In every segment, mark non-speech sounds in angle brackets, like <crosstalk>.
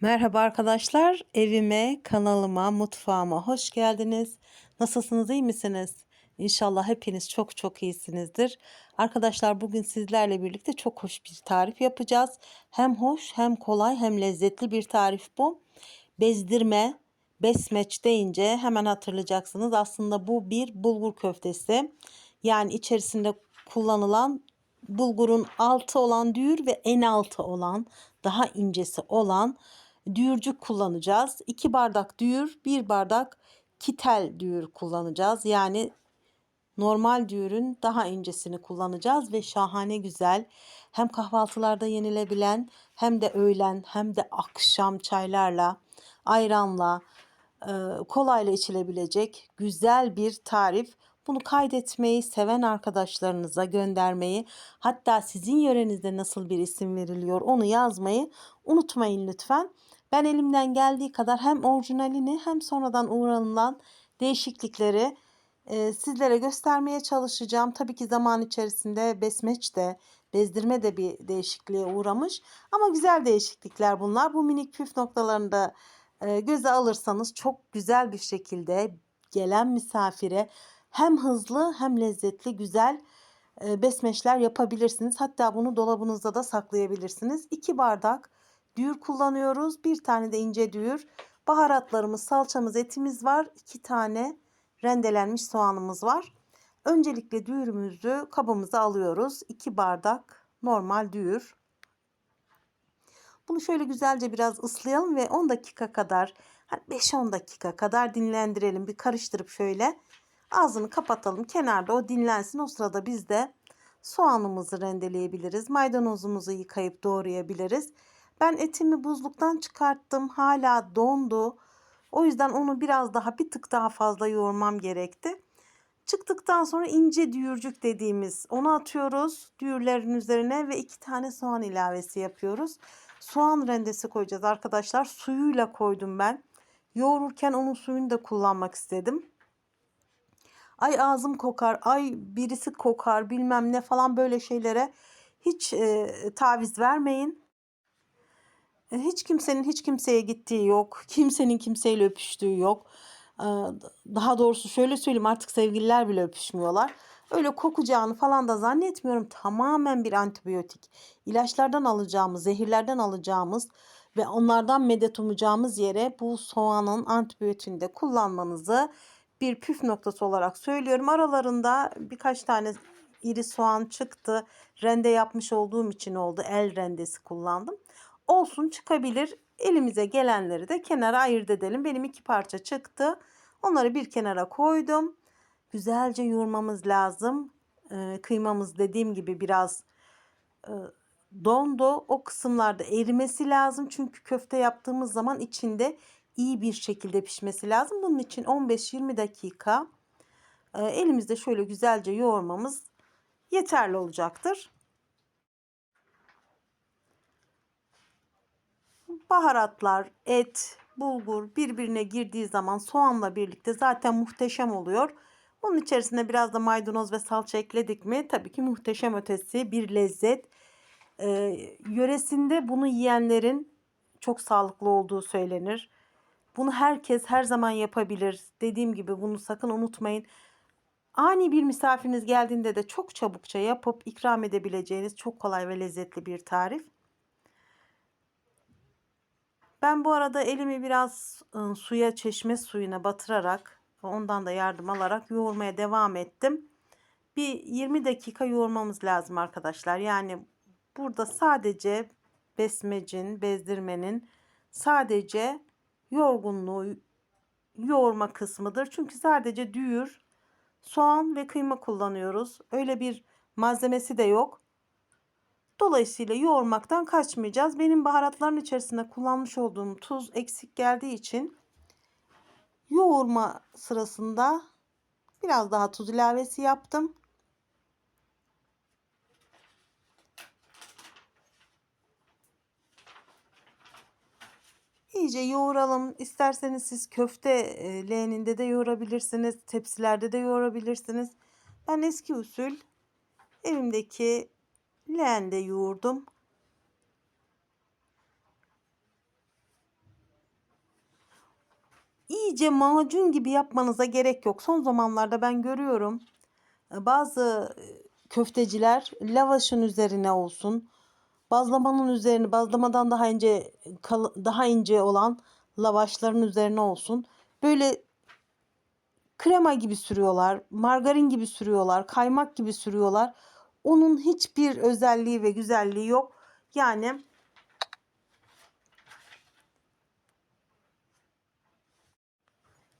Merhaba arkadaşlar, evime, kanalıma, mutfağıma hoş geldiniz. Nasılsınız, iyi misiniz? İnşallah hepiniz çok çok iyisinizdir. Arkadaşlar bugün sizlerle birlikte çok hoş bir tarif yapacağız. Hem hoş, hem kolay, hem lezzetli bir tarif bu. Bezdirme, besmeç deyince hemen hatırlayacaksınız. Aslında bu bir bulgur köftesi. Yani içerisinde kullanılan bulgurun altı olan düğür ve en altı olan daha incesi olan düğürcük kullanacağız. 2 bardak düğür, 1 bardak kitel düğür kullanacağız. Yani normal düğürün daha incesini kullanacağız ve şahane güzel hem kahvaltılarda yenilebilen hem de öğlen hem de akşam çaylarla, ayranla, e, kolayla içilebilecek güzel bir tarif. Bunu kaydetmeyi, seven arkadaşlarınıza göndermeyi, hatta sizin yörenizde nasıl bir isim veriliyor onu yazmayı unutmayın lütfen. Ben elimden geldiği kadar hem orijinalini hem sonradan uğranılan değişiklikleri e, sizlere göstermeye çalışacağım. Tabii ki zaman içerisinde besmeç de bezdirme de bir değişikliğe uğramış. Ama güzel değişiklikler bunlar. Bu minik püf noktalarını da e, göze alırsanız çok güzel bir şekilde gelen misafire hem hızlı hem lezzetli güzel e, besmeçler yapabilirsiniz. Hatta bunu dolabınızda da saklayabilirsiniz. 2 bardak düğür kullanıyoruz. Bir tane de ince düğür. Baharatlarımız, salçamız, etimiz var. 2 tane rendelenmiş soğanımız var. Öncelikle düğürümüzü kabımıza alıyoruz. 2 bardak normal düğür. Bunu şöyle güzelce biraz ıslayalım ve 10 dakika kadar 5-10 dakika kadar dinlendirelim. Bir karıştırıp şöyle ağzını kapatalım. Kenarda o dinlensin. O sırada biz de soğanımızı rendeleyebiliriz. Maydanozumuzu yıkayıp doğrayabiliriz. Ben etimi buzluktan çıkarttım. Hala dondu. O yüzden onu biraz daha bir tık daha fazla yoğurmam gerekti. Çıktıktan sonra ince düğürcük dediğimiz onu atıyoruz. Düğürlerin üzerine ve iki tane soğan ilavesi yapıyoruz. Soğan rendesi koyacağız arkadaşlar. Suyuyla koydum ben. Yoğururken onun suyunu da kullanmak istedim. Ay ağzım kokar, ay birisi kokar bilmem ne falan böyle şeylere hiç e, taviz vermeyin. E, hiç kimsenin hiç kimseye gittiği yok. Kimsenin kimseyle öpüştüğü yok. Daha doğrusu şöyle söyleyeyim artık sevgililer bile öpüşmüyorlar. Öyle kokacağını falan da zannetmiyorum. Tamamen bir antibiyotik. İlaçlardan alacağımız, zehirlerden alacağımız ve onlardan medet umacağımız yere bu soğanın antibiyotiğini de kullanmanızı bir püf noktası olarak söylüyorum. Aralarında birkaç tane iri soğan çıktı. Rende yapmış olduğum için oldu. El rendesi kullandım olsun çıkabilir. Elimize gelenleri de kenara ayırt edelim. Benim iki parça çıktı. Onları bir kenara koydum. Güzelce yoğurmamız lazım. Ee, kıymamız dediğim gibi biraz e, dondu. O kısımlarda erimesi lazım. Çünkü köfte yaptığımız zaman içinde iyi bir şekilde pişmesi lazım. Bunun için 15-20 dakika e, elimizde şöyle güzelce yoğurmamız yeterli olacaktır. Baharatlar, et, bulgur birbirine girdiği zaman soğanla birlikte zaten muhteşem oluyor. Bunun içerisine biraz da maydanoz ve salça ekledik mi tabii ki muhteşem ötesi bir lezzet. Ee, yöresinde bunu yiyenlerin çok sağlıklı olduğu söylenir. Bunu herkes her zaman yapabilir. Dediğim gibi bunu sakın unutmayın. Ani bir misafiriniz geldiğinde de çok çabukça yapıp ikram edebileceğiniz çok kolay ve lezzetli bir tarif. Ben bu arada elimi biraz suya çeşme suyuna batırarak ondan da yardım alarak yoğurmaya devam ettim. Bir 20 dakika yoğurmamız lazım arkadaşlar. Yani burada sadece besmecin, bezdirmenin sadece yorgunluğu yoğurma kısmıdır. Çünkü sadece düğür, soğan ve kıyma kullanıyoruz. Öyle bir malzemesi de yok. Dolayısıyla yoğurmaktan kaçmayacağız. Benim baharatların içerisinde kullanmış olduğum tuz eksik geldiği için yoğurma sırasında biraz daha tuz ilavesi yaptım. İyice yoğuralım. İsterseniz siz köfte e, leğeninde de yoğurabilirsiniz. Tepsilerde de yoğurabilirsiniz. Ben eski usul evimdeki leğende yoğurdum. iyice macun gibi yapmanıza gerek yok. Son zamanlarda ben görüyorum e, bazı e, köfteciler lavaşın üzerine olsun, bazlamanın üzerine, bazlamadan daha ince daha ince olan lavaşların üzerine olsun. Böyle krema gibi sürüyorlar, margarin gibi sürüyorlar, kaymak gibi sürüyorlar. Onun hiçbir özelliği ve güzelliği yok. Yani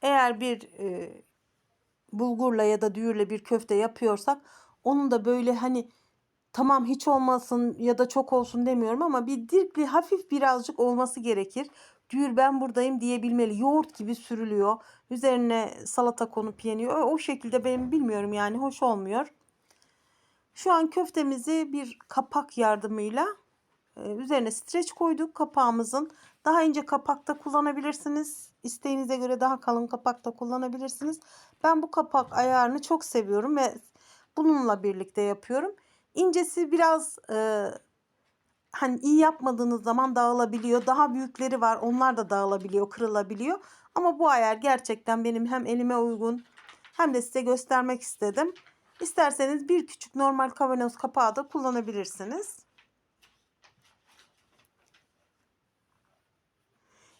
eğer bir e, bulgurla ya da düğürle bir köfte yapıyorsak onun da böyle hani tamam hiç olmasın ya da çok olsun demiyorum ama bir dirkli hafif birazcık olması gerekir. Düğür ben buradayım diyebilmeli. Yoğurt gibi sürülüyor. Üzerine salata konup yeniyor. O, o şekilde benim bilmiyorum yani hoş olmuyor. Şu an köftemizi bir kapak yardımıyla e, üzerine streç koyduk kapağımızın. Daha ince kapakta kullanabilirsiniz. İsteğinize göre daha kalın kapakta kullanabilirsiniz. Ben bu kapak ayarını çok seviyorum ve bununla birlikte yapıyorum. İncesi biraz e, hani iyi yapmadığınız zaman dağılabiliyor. Daha büyükleri var. Onlar da dağılabiliyor, kırılabiliyor. Ama bu ayar gerçekten benim hem elime uygun hem de size göstermek istedim. İsterseniz bir küçük normal kavanoz kapağı da kullanabilirsiniz.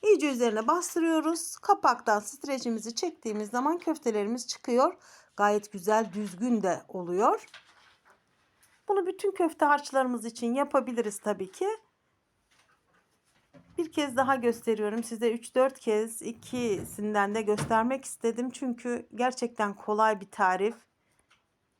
İyice üzerine bastırıyoruz. Kapaktan streçimizi çektiğimiz zaman köftelerimiz çıkıyor. Gayet güzel düzgün de oluyor. Bunu bütün köfte harçlarımız için yapabiliriz tabii ki. Bir kez daha gösteriyorum size 3-4 kez ikisinden de göstermek istedim. Çünkü gerçekten kolay bir tarif.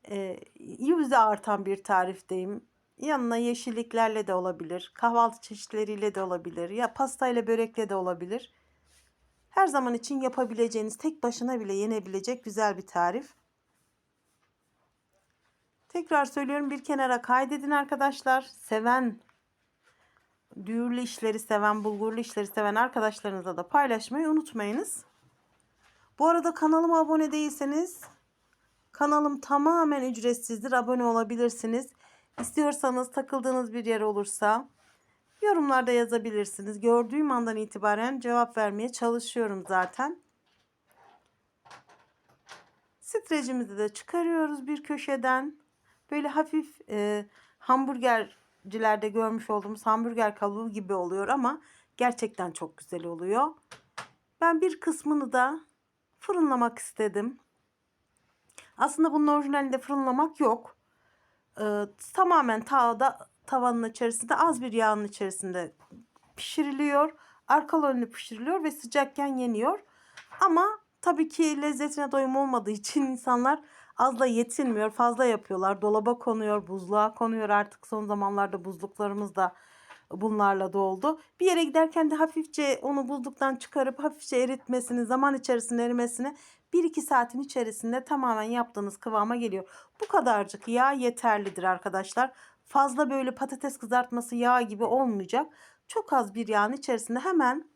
Ee, yüze artan bir tarifteyim. Yanına yeşilliklerle de olabilir. Kahvaltı çeşitleriyle de olabilir. Ya pastayla börekle de olabilir. Her zaman için yapabileceğiniz, tek başına bile yenebilecek güzel bir tarif. Tekrar söylüyorum bir kenara kaydedin arkadaşlar. Seven, düğürlü işleri seven, bulgurlu işleri seven arkadaşlarınıza da paylaşmayı unutmayınız. Bu arada kanalıma abone değilseniz kanalım tamamen ücretsizdir. Abone olabilirsiniz. İstiyorsanız takıldığınız bir yer olursa yorumlarda yazabilirsiniz. Gördüğüm andan itibaren cevap vermeye çalışıyorum zaten. Strecimizi de çıkarıyoruz bir köşeden. Böyle hafif e, hamburgercilerde görmüş olduğumuz hamburger kabuğu gibi oluyor ama gerçekten çok güzel oluyor. Ben bir kısmını da fırınlamak istedim. Aslında bunun orijinalinde fırınlamak yok. Ee, tamamen tavada tavanın içerisinde az bir yağın içerisinde pişiriliyor. Arkalı önlü pişiriliyor ve sıcakken yeniyor. Ama tabii ki lezzetine doyum olmadığı için <laughs> insanlar az da yetinmiyor. Fazla yapıyorlar. Dolaba konuyor, buzluğa konuyor. Artık son zamanlarda buzluklarımız da bunlarla doldu. Bir yere giderken de hafifçe onu buzluktan çıkarıp hafifçe eritmesini, zaman içerisinde erimesini 1-2 saatin içerisinde tamamen yaptığınız kıvama geliyor. Bu kadarcık yağ yeterlidir arkadaşlar. Fazla böyle patates kızartması yağ gibi olmayacak. Çok az bir yağın içerisinde hemen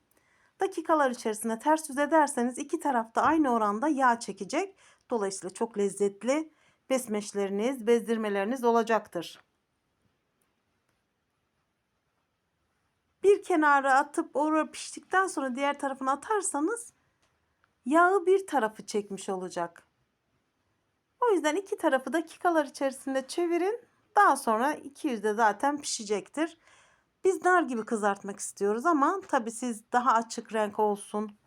dakikalar içerisinde ters yüz ederseniz iki tarafta aynı oranda yağ çekecek. Dolayısıyla çok lezzetli besmeşleriniz, bezdirmeleriniz olacaktır. Bir kenara atıp oraya piştikten sonra diğer tarafına atarsanız yağı bir tarafı çekmiş olacak. O yüzden iki tarafı dakikalar içerisinde çevirin. Daha sonra 200'de zaten pişecektir. Biz nar gibi kızartmak istiyoruz ama tabi siz daha açık renk olsun,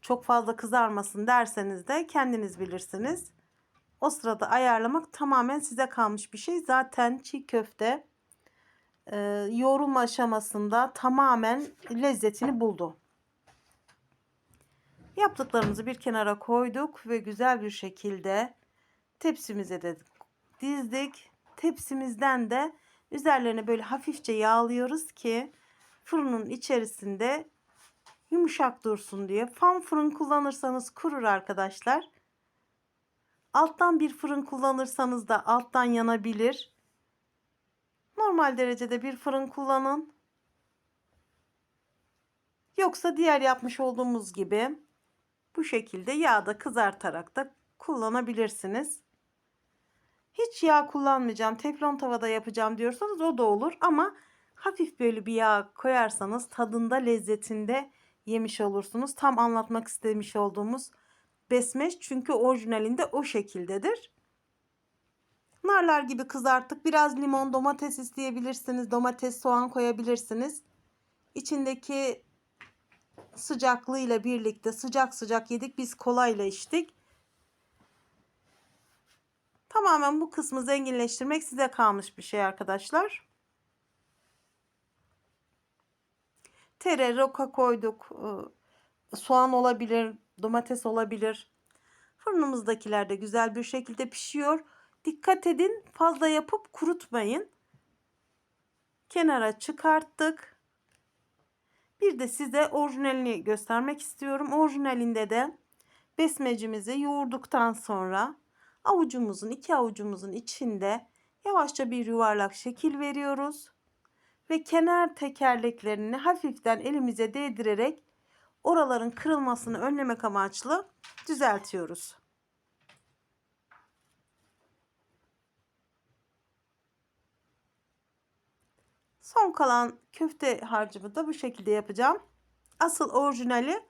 çok fazla kızarmasın derseniz de kendiniz bilirsiniz. O sırada ayarlamak tamamen size kalmış bir şey. Zaten çiğ köfte e, yoğrulma aşamasında tamamen lezzetini buldu. Yaptıklarımızı bir kenara koyduk ve güzel bir şekilde tepsimize de dizdik. Tepsimizden de üzerlerine böyle hafifçe yağlıyoruz ki fırının içerisinde yumuşak dursun diye. Fan fırın kullanırsanız kurur arkadaşlar. Alttan bir fırın kullanırsanız da alttan yanabilir. Normal derecede bir fırın kullanın. Yoksa diğer yapmış olduğumuz gibi bu şekilde yağda kızartarak da kullanabilirsiniz. Hiç yağ kullanmayacağım, teflon tavada yapacağım diyorsanız o da olur ama hafif böyle bir yağ koyarsanız tadında, lezzetinde yemiş olursunuz. Tam anlatmak istemiş olduğumuz besmeş çünkü orijinalinde o şekildedir. Narlar gibi kızarttık. Biraz limon, domates isteyebilirsiniz. Domates, soğan koyabilirsiniz. İçindeki sıcaklığıyla birlikte sıcak sıcak yedik. Biz kolayla içtik. Tamamen bu kısmı zenginleştirmek size kalmış bir şey arkadaşlar. Tere, roka koyduk. Ee, Soğan olabilir, domates olabilir. Fırınımızdakiler de güzel bir şekilde pişiyor. Dikkat edin fazla yapıp kurutmayın. Kenara çıkarttık. Bir de size orijinalini göstermek istiyorum. Orijinalinde de besmecimizi yoğurduktan sonra avucumuzun iki avucumuzun içinde yavaşça bir yuvarlak şekil veriyoruz. Ve kenar tekerleklerini hafiften elimize değdirerek oraların kırılmasını önlemek amaçlı düzeltiyoruz. Son kalan köfte harcımı da bu şekilde yapacağım. Asıl orijinali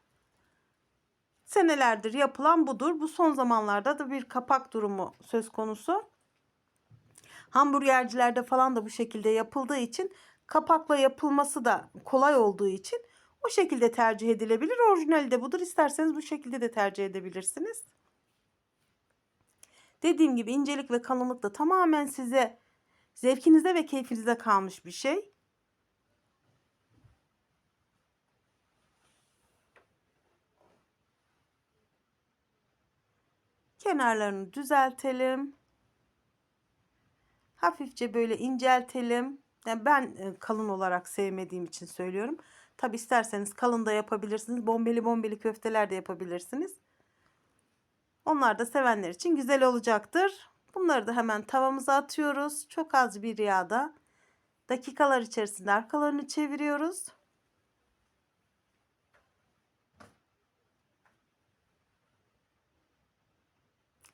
senelerdir yapılan budur. Bu son zamanlarda da bir kapak durumu söz konusu. Hamburgercilerde falan da bu şekilde yapıldığı için kapakla yapılması da kolay olduğu için o şekilde tercih edilebilir. Orijinali de budur. İsterseniz bu şekilde de tercih edebilirsiniz. Dediğim gibi incelik ve kalınlık da tamamen size zevkinize ve keyfinize kalmış bir şey. Kenarlarını düzeltelim. Hafifçe böyle inceltelim. Yani ben e, kalın olarak sevmediğim için söylüyorum. Tabi isterseniz kalın da yapabilirsiniz. Bombeli bombeli köfteler de yapabilirsiniz. Onlar da sevenler için güzel olacaktır. Bunları da hemen tavamıza atıyoruz. Çok az bir yağda. Dakikalar içerisinde arkalarını çeviriyoruz.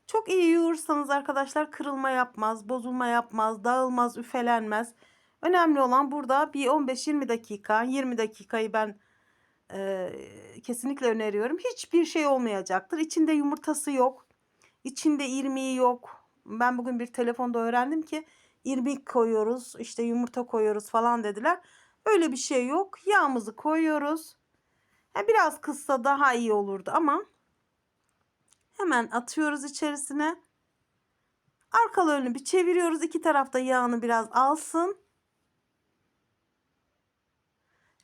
Çok iyi yoğurursanız arkadaşlar kırılma yapmaz, bozulma yapmaz, dağılmaz, üfelenmez. Önemli olan burada bir 15-20 dakika, 20 dakikayı ben e, kesinlikle öneriyorum. Hiçbir şey olmayacaktır. İçinde yumurtası yok. İçinde irmiği yok. Ben bugün bir telefonda öğrendim ki irmik koyuyoruz, işte yumurta koyuyoruz falan dediler. Öyle bir şey yok. Yağımızı koyuyoruz. Yani biraz kıssa daha iyi olurdu ama hemen atıyoruz içerisine. Arkalı önlü bir çeviriyoruz. İki tarafta yağını biraz alsın.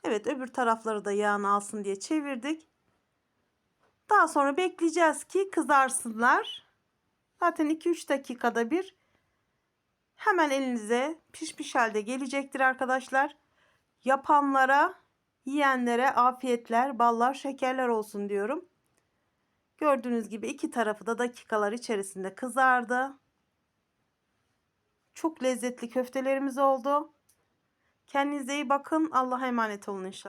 Evet öbür tarafları da yağını alsın diye çevirdik. Daha sonra bekleyeceğiz ki kızarsınlar. Zaten 2-3 dakikada bir hemen elinize pişmiş halde gelecektir arkadaşlar. Yapanlara, yiyenlere afiyetler, ballar, şekerler olsun diyorum. Gördüğünüz gibi iki tarafı da dakikalar içerisinde kızardı. Çok lezzetli köftelerimiz oldu. Kendinize iyi bakın. Allah'a emanet olun inşallah.